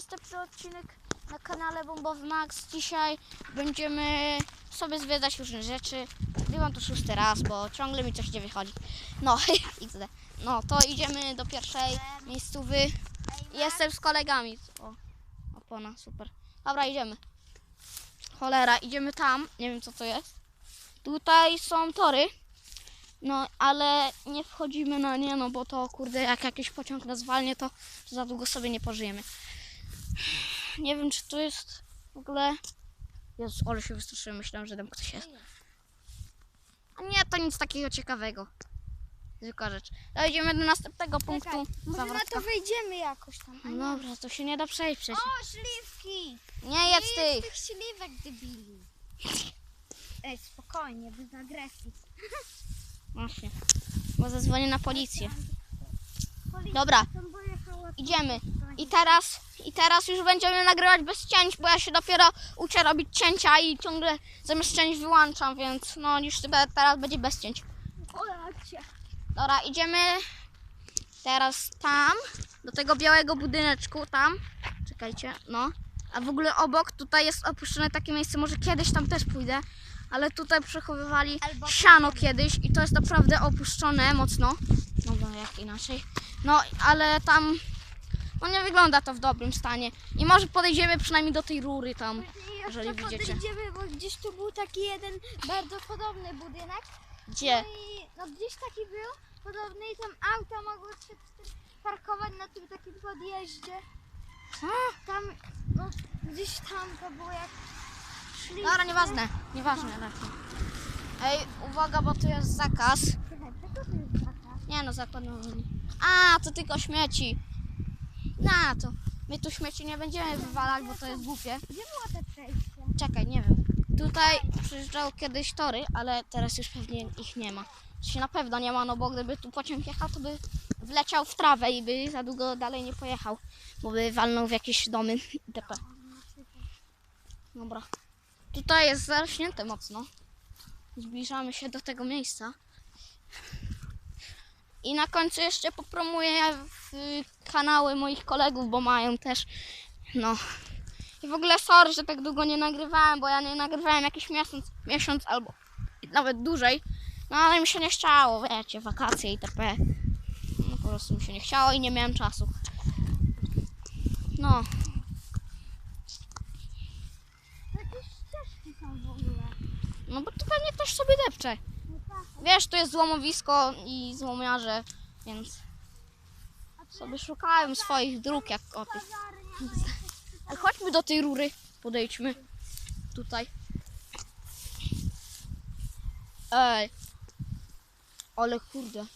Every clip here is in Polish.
następny odcinek na kanale Bombowy Max. Dzisiaj będziemy sobie zwiedzać różne rzeczy. Nagrywam to szósty raz, bo ciągle mi coś nie wychodzi. No, XD. No, to idziemy do pierwszej miejscówy. Jestem z kolegami. O, opona, super. Dobra, idziemy. Cholera, idziemy tam. Nie wiem, co to jest. Tutaj są tory. No, ale nie wchodzimy na nie, no bo to kurde, jak jakiś pociąg nas walnie, to za długo sobie nie pożyjemy. Nie wiem, czy tu jest w ogóle... Jezus, ale się wystraszyłem, myślałem, że tam ktoś jest. A nie, to nic takiego ciekawego. Zwykła rzecz. Dojdziemy do następnego punktu. Może na to wejdziemy jakoś tam. No dobra, to się nie da przejść przecież. O, śliwki! Nie jedz Nie tych. tych śliwek, debili. Ej, spokojnie, bez agresji. Właśnie. Bo zadzwonię na policję. Policja Dobra, tam pojechała. idziemy. I teraz, I teraz już będziemy nagrywać bez cięć, bo ja się dopiero uczę robić cięcia i ciągle zamiast cięć wyłączam, więc no już teraz będzie bez cięć. Dobra, idziemy teraz tam, do tego białego budyneczku, tam. Czekajcie, no. A w ogóle obok tutaj jest opuszczone takie miejsce, może kiedyś tam też pójdę, ale tutaj przechowywali Albo siano kiedyś i to jest naprawdę opuszczone mocno. No bo jak inaczej. No, ale tam no nie wygląda to w dobrym stanie. I może podejdziemy przynajmniej do tej rury tam. Jeżeli widzicie. podejdziemy, bo gdzieś tu był taki jeden bardzo podobny budynek. Gdzie? No i no gdzieś taki był podobny i tam auta mogły się parkować na tym takim podjeździe. Tam, no gdzieś tam to było jak szli. Dobra, nieważne, nieważne lepiej. Ej, uwaga, bo tu jest zakaz. Czekaj, co to jest taka? Nie no, zakładam. A, to tylko śmieci. Na to. My tu śmieci nie będziemy wywalać, bo to jest głupie. Gdzie było te przejście? Czekaj, nie wiem. Tutaj przyjeżdżały kiedyś tory, ale teraz już pewnie ich nie ma. Się na pewno nie ma, no bo gdyby tu pociąg jechał, to by wleciał w trawę i by za długo dalej nie pojechał, bo by walnął w jakieś domy itp. Dobra. Tutaj jest zarośnięte mocno. Zbliżamy się do tego miejsca. I na końcu jeszcze popromuję w kanały moich kolegów, bo mają też, no. I w ogóle sorry, że tak długo nie nagrywałem, bo ja nie nagrywałem jakiś miesiąc, miesiąc albo nawet dłużej. No ale mi się nie chciało, wiecie, wakacje itp. No po prostu mi się nie chciało i nie miałem czasu. No, Jakieś ścieżki są w ogóle. no bo tu pewnie ktoś sobie depcze. Wiesz, tu jest złomowisko i złomiarze, więc sobie szukają swoich dróg jak koty. Ale chodźmy do tej rury, podejdźmy tutaj. Ej, ale kurde,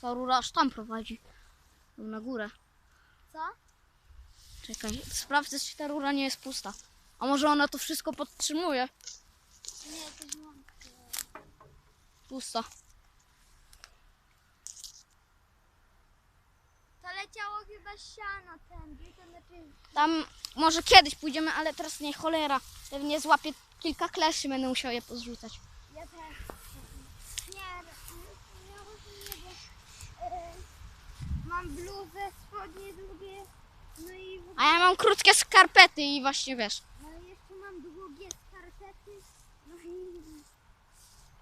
ta rura aż tam prowadzi. Na górę. Co? Czekaj, sprawdzę, czy ta rura nie jest pusta. A może ona to wszystko podtrzymuje? Nie, to nie Pusta. To leciało chyba siano tędy, to znaczy... Tam może kiedyś pójdziemy, ale teraz nie, cholera. Pewnie złapię kilka kleszy, będę musiał je pozrzucać. Ja też. Nie, mam bluzę, spodnie długie, no i A ja mam krótkie skarpety i właśnie wiesz. no i jeszcze mam długie skarpety, no i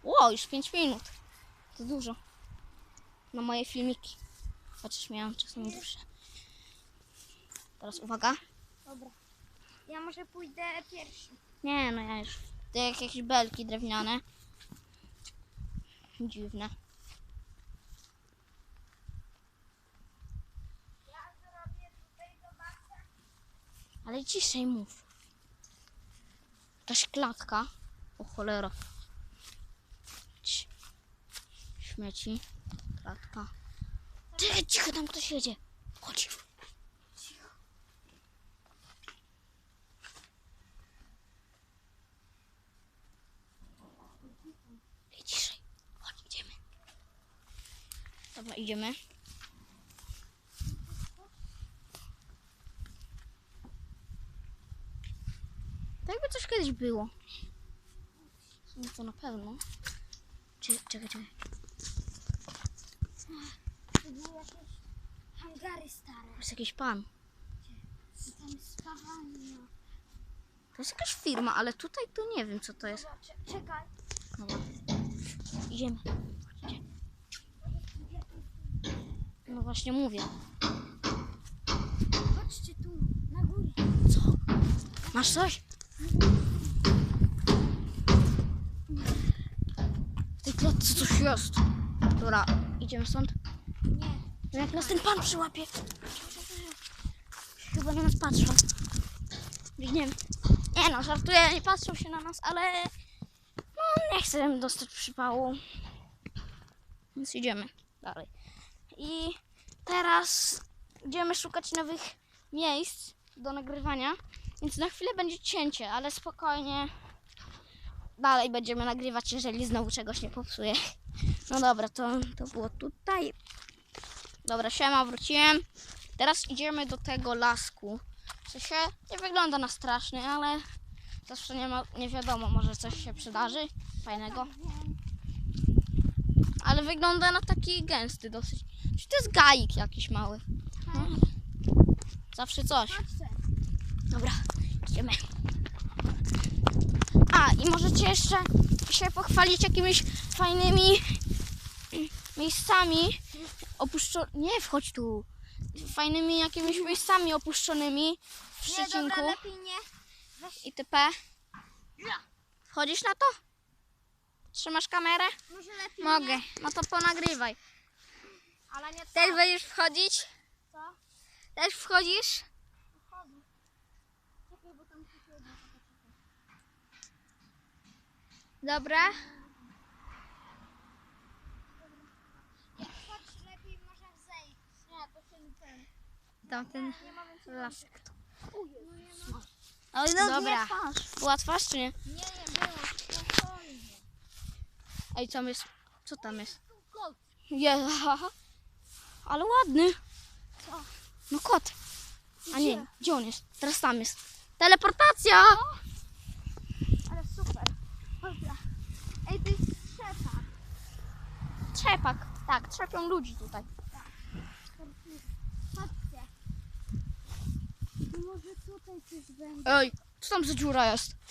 Ło, już 5 minut. To dużo. Na moje filmiki. Chociaż miałam czasem dłuższe. Teraz uwaga. dobra. Ja może pójdę pierwszy. Nie, no ja już. To jak jakieś belki drewniane. Dziwne. Ja zrobię tutaj zobaczę. Ale ciszej mów. Jakaś klatka. O cholera. Śmieci. Klatka. Ty, cicho, tam ktoś jedzie. Chodź. Dobra, idziemy. To jakby coś kiedyś było. No to na pewno. Czekaj, czekaj. To były jakieś hangary stare. Jest jakiś pan. Co tam jest To jest jakaś firma, ale tutaj to nie wiem co to jest. Zobaczę. Czekaj. Dobra. Idziemy. Chodźcie. No właśnie mówię. Chodźcie tu, na górę. Co? Masz coś? Klatce coś jest. Dobra, idziemy stąd. Nie. No jak nas ten pan przyłapie. Chyba na nas patrzą. Biegniemy. Nie no, żartuję, nie patrzą się na nas, ale no nie chcę dostać przypału. Więc idziemy dalej. I teraz idziemy szukać nowych miejsc do nagrywania. Więc na chwilę będzie cięcie, ale spokojnie. Dalej będziemy nagrywać, jeżeli znowu czegoś nie popsuje. No dobra, to, to było tutaj. Dobra, siema, wróciłem. Teraz idziemy do tego lasku. W sensie nie wygląda na straszny, ale zawsze nie, ma, nie wiadomo, może coś się przydarzy fajnego. Ale wygląda na taki gęsty dosyć. Czy to jest gaik jakiś mały? No, zawsze coś. Dobra, idziemy. A, i możecie jeszcze się pochwalić jakimiś fajnymi miejscami opuszczonymi. Nie wchodź tu. Fajnymi jakimiś miejscami opuszczonymi w Nie, dobra, Szczecinku lepiej nie. Weź. itp. Wchodzisz na to? Trzymasz kamerę? Może lepiej Mogę. nie. No to ponagrywaj. Ale nie Też będziesz wchodzić? Co? Też wchodzisz? Chodzę. Czekaj, bo tam się jedna Dobra. Jak lepiej zejść. Nie, nie ten. Tamten Nie ma więcej. lasek. No nie ma. Oj, no Dobra. Była twarz czy nie? Nie, nie było. Spokojnie. Ej, co jest? Co tam jest? Kot. Je, ale ładny. Co? No kot. A nie, Gdzie? gdzie on jest? Teraz tam jest. Teleportacja! Ale super. Dobra. Ej, to jest trzepak. Trzepak. Tak, trzepią ludzi tutaj. Patrzcie. Może tutaj coś będzie. Ej, co tam za dziura jest?